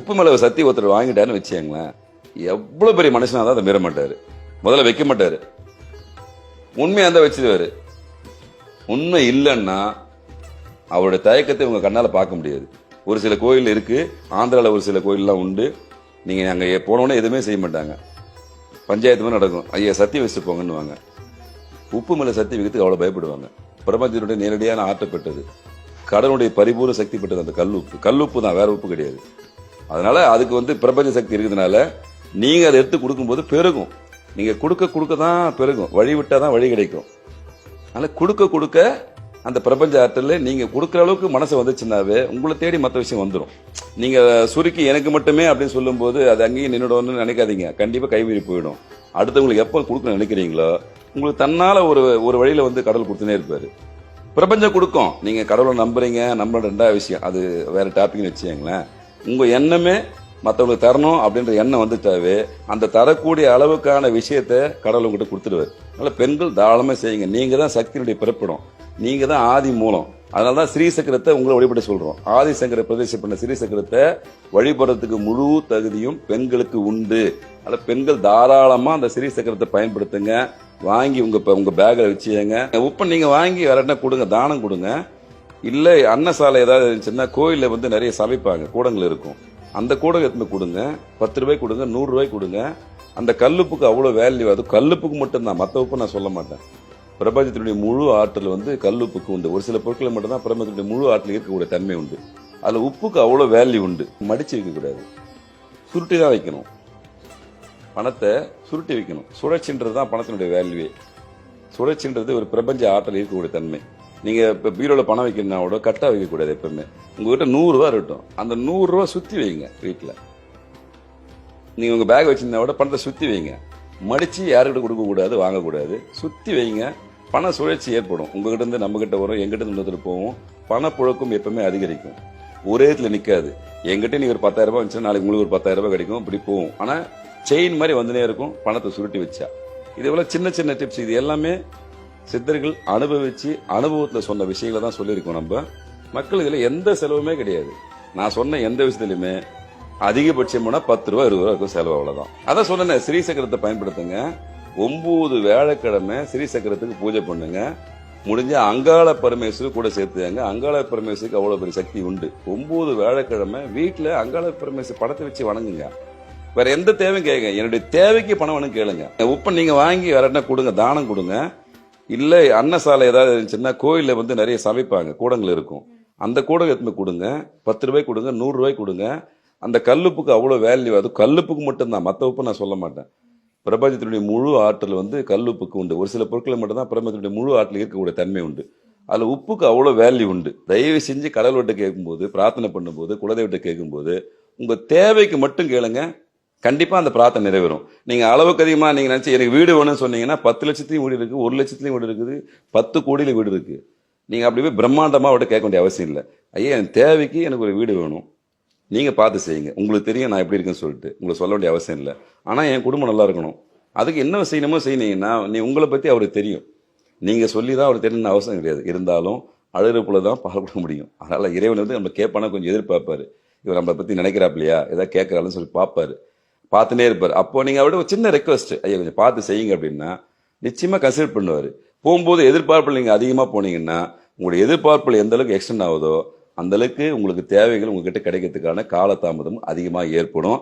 உப்பு மிளகு சத்தி ஒருத்தர் வாங்கிட்டாருன்னு வச்சுக்கங்களேன். எவ்வளவு பெரிய மனுஷனாக தான் அதை மீற மாட்டாரு. முதல்ல வைக்க மாட்டாரு. உண்மையா இருந்தால் வச்சிருவாரு. உண்மை இல்லைன்னா அவருடைய தயக்கத்தை உங்க கண்ணால பார்க்க முடியாது. ஒரு சில கோயில் இருக்கு. ஆந்திரால ஒரு சில கோயிலெலாம் உண்டு. நீங்க அங்க போனோடனே எதுவுமே செய்ய மாட்டாங்க. பஞ்சாயத்து மாதிரி நடக்கும். ஐயா சத்தி வச்சுட்டு போங்கன்னுவாங்க. உப்பு மேல சத்தி வைக்கிறதுக்கு அவ்வளவு பயப்படுவாங்க. பிரபஞ்சத்தினுடைய நேரடியான ஆற்றப்பட்டது கடனுடைய பரிபூர்ண சக்தி பெற்றது அந்த கல்லுப்பு கல்லுப்பு தான் வேற உப்பு கிடையாது. அதனால அதுக்கு வந்து பிரபஞ்ச சக்தி இருக்கிறதுனால நீங்க அதை எடுத்து கொடுக்கும்போது பெருகும். நீங்க கொடுக்க கொடுக்க தான் பெருகும். வழி விட்டா தான் வழி கிடைக்கும். அதனால கொடுக்க கொடுக்க அந்த பிரபஞ்ச ஆற்றல்ல நீங்க கொடுக்குற அளவுக்கு மனசு வந்துச்சுன்னாவே உங்களை தேடி மற்ற விஷயம் வந்துடும் நீங்க சுருக்கி எனக்கு மட்டுமே அப்படின்னு சொல்லும்போது அது அங்கேயும் நின்றுடணும்னு நினைக்காதீங்க. கண்டிப்பா கைமீறி போயிடும். அடுத்தவங்களுக்கு எப்போ கொடுக்கணும்னு நினைக்கிறீங்களோ உங்களுக்கு தன்னால ஒரு ஒரு வழியில வந்து கடவுள் கொடுத்துனே இருப்பாரு. பிரபஞ்சம் கொடுக்கும். நீங்க கடவுளை நம்புறீங்க நம்புற ரெண்டாவது விஷயம். அது வேற டாபிக்னு வச்சுங்களேன் உங்க எண்ணமே மற்றவங்களுக்கு தரணும் அப்படின்ற எண்ணம் வந்துட்டாவே அந்த தரக்கூடிய அளவுக்கான விஷயத்த கடவுள் உங்ககிட்ட கொடுத்துடுவார். அதனால பெண்கள் தாராளமாக செய்யுங்க. நீங்கள் தான் சக்தியினுடைய பிறப்பிடம். நீங்கள் தான் ஆதி மூலம். அதனால தான் ஸ்ரீசக்கரத்தை உங்களை வழிபட சொல்றோம். ஆதிசங்கர பிரதேசம் பண்ண ஸ்ரீசக்கரத்தை வழிபடுறதுக்கு முழு தகுதியும் பெண்களுக்கு உண்டு. அதில் பெண்கள் தாராளமாக அந்த ஸ்ரீசக்கரத்தை பயன்படுத்துங்க. வாங்கி உங்க உங்கள் பேக்கில் வச்சுங்க உப்பை நீங்கள் வாங்கி வேறு என்ன கொடுங்க? தானம் கொடுங்க. இல்ல அன்னசாலை ஏதாவது இருந்துச்சுன்னா கோயிலில் வந்து நிறைய சமைப்பாங்க கூடங்கள் இருக்கும். அந்த கூடம் எடுத்துன்னு கொடுங்க. பத்து ரூபாய் கொடுங்க நூறு ரூபாய் கொடுங்க. அந்த கல்லுப்புக்கு அவ்வளவு வேல்யூ அது கல்லுப்புக்கு மட்டும்தான். மற்ற உப்பு நான் சொல்ல மாட்டேன். பிரபஞ்சத்தினுடைய முழு ஆற்றல் வந்து கல்லுப்புக்கு உண்டு. ஒரு சில பொருட்களை மட்டும்தான் பிரபஞ்சத்தினுடைய முழு ஆற்றல் இருக்கக்கூடிய தன்மை உண்டு. அதுல உப்புக்கு அவ்வளவு வேல்யூ உண்டு. மடிச்சு வைக்க கூடாது. சுருட்டி தான் வைக்கணும். பணத்தை சுருட்டி வைக்கணும். சுழற்சின்றது தான் பணத்தினுடைய வேல்யூவே சுழற்சின்றது ஒரு பிரபஞ்ச ஆற்றல் இருக்கக்கூடிய தன்மை. நீங்க இப்போ பீரோல பணம் வைக்கணும்னா கூட கட்டாக வைக்கக்கூடாது எப்பவுமே. உங்ககிட்ட நூறுரூவா இருக்கட்டும். அந்த நூறுரூவா சுற்றி வைங்க வீட்டில் நீங்க உங்கள் பேக் வச்சிருந்தா கூட பணத்தை சுற்றி வைங்க. மடிச்சு யாருக்கிட்ட கொடுக்கக்கூடாது வாங்கக்கூடாது. சுற்றி வைங்க. பண சுழற்சி ஏற்படும். உங்ககிட்ட இருந்து நம்மகிட்ட வரும் எங்கிட்ட இருந்து போவோம் போகும். பணப்புழக்கம் எப்பவுமே அதிகரிக்கும். ஒரே இடத்துல நிக்காது. எங்கிட்ட நீங்கள் ஒரு பத்தாயிரம் ரூபாய் வந்துச்சுன்னா நாளைக்கு உங்களுக்கு ஒரு பத்தாயிரம் ரூபாய் கிடைக்கும். இப்படி போகும். ஆனால் செயின் மாதிரி வந்துனே இருக்கும் பணத்தை சுருட்டி வச்சா. இதே போல சின்ன சின்ன டிப்ஸ் இது எல்லாமே சித்தர்கள் அனுபவிச்சு அனுபவத்துல சொன்ன விஷயங்களை தான் சொல்லியிருக்கோம் நம்ம. மக்கள் இதுல எந்த செலவுமே கிடையாது. நான் சொன்ன எந்த விஷயத்துலையுமே அதிகபட்சம் பத்து ரூபா இருபது ரூபா இருக்கும் செலவு அவ்வளவுதான். அதான் சொன்னேன் ஸ்ரீசக்கரத்தை பயன்படுத்துங்க. ஒன்பது வேலைக்கிழமை ஸ்ரீசக்கரத்துக்கு பூஜை பண்ணுங்க. முடிஞ்ச அங்காள பரமேஸ்வரி கூட சேர்த்துங்க அங்காள பரமேஸ்வருக்கு அவ்வளோ பெரிய சக்தி உண்டு. ஒன்பது வேலைக்கிழமை வீட்டில் அங்காள பரமேஸ்வரி படத்தை வச்சு வணங்குங்க. வேற எந்த தேவையும் கேட்குங்க என்னுடைய தேவைக்கு பணம் வேணும் கேளுங்க. உப்பை நீங்க வாங்கி வேற என்ன கொடுங்க தானம் கொடுங்க. இல்லை அன்னசாலை ஏதாவது இருந்துச்சுன்னா கோயிலில் வந்து நிறைய சமைப்பாங்க கூடங்கள் இருக்கும். அந்த கூடம் எடுத்துன்னு கொடுங்க பத்து ரூபாய் கொடுங்க நூறு கொடுங்க. அந்த கல்லுப்புக்கு அவ்வளோ வேல்யூ அது கல்லுப்புக்கு மட்டும்தான் மற்ற உப்பு நான் சொல்ல மாட்டேன். பிரபஞ்சத்தினுடைய முழு ஆற்றல் வந்து கல்லுப்புக்கு உண்டு. ஒரு சில பொருட்கள் மட்டும்தான் பிரபஞ்சத்தினுடைய முழு ஆற்றல் இருக்கக்கூடிய தன்மை உண்டு. அதில் உப்புக்கு அவ்வளோ வேல்யூ உண்டு. தயவு செஞ்சு கடவுள்கிட்ட கேட்கும்போது பிரார்த்தனை பண்ணும்போது குலதெய்வத்தை கேட்கும்போது உங்கள் தேவைக்கு மட்டும் கேளுங்க கண்டிப்பாக அந்த பிரார்த்தனை நிறைவேறும். நீங்கள் அளவுக்கு அதிகமாக நீங்கள் நினச்சி எனக்கு வீடு வேணும்னு சொன்னீங்கன்னா பத்து லட்சத்தையும் வீடு இருக்குது ஒரு லட்சத்துலையும் வீடு இருக்குது பத்து கோடியில் வீடு இருக்குது நீங்கள் அப்படி போய் பிரம்மாண்டமாக அவட்ட கேட்க வேண்டிய அவசியம் இல்லை. ஐயா என் தேவைக்கு எனக்கு ஒரு வீடு வேணும். நீங்கள் பார்த்து செய்யுங்க. உங்களுக்கு தெரியும் நான் எப்படி இருக்கேன்னு சொல்லிட்டு. உங்களுக்கு சொல்ல வேண்டிய அவசியம் இல்லை. ஆனால் என் குடும்பம் நல்லா இருக்கணும். அதுக்கு என்ன செய்யணுமோ செய்யினீங்கன்னா நீ உங்களை பற்றி அவருக்கு தெரியும். நீங்கள் சொல்லி தான் அவருக்கு தெரியணும்னு அவசியம் கிடையாது. இருந்தாலும் அழுகிறப்புல தான் பால் கொடுக்க முடியும். அதனால் இறைவன் வந்து நம்ம கேட்பானா கொஞ்சம் எதிர்பார்ப்பார். இவர் நம்மளை பற்றி நினைக்கிறாப்பில்லையா ஏதாவது கேட்கறாருன்னு சொல்லி பார்ப்பாரு. பார்த்துனே இருப்பார். அப்போ நீங்கள் அவரோட ஒரு சின்ன ரெக்வஸ்ட் ஐயா கொஞ்சம் பார்த்து செய்யுங்க அப்படின்னா நிச்சயமாக கன்சிடர் பண்ணுவார். போகும்போது எதிர்பார்ப்பில் நீங்கள் அதிகமாக போனீங்கன்னா உங்களுடைய எதிர்பார்ப்பில் எந்த அளவுக்கு எக்ஸ்டெண்ட் ஆகுதோ அந்தளவுக்கு உங்களுக்கு தேவைகள் உங்ககிட்ட கிடைக்கிறதுக்கான காலதாமதம் அதிகமாக ஏற்படும்.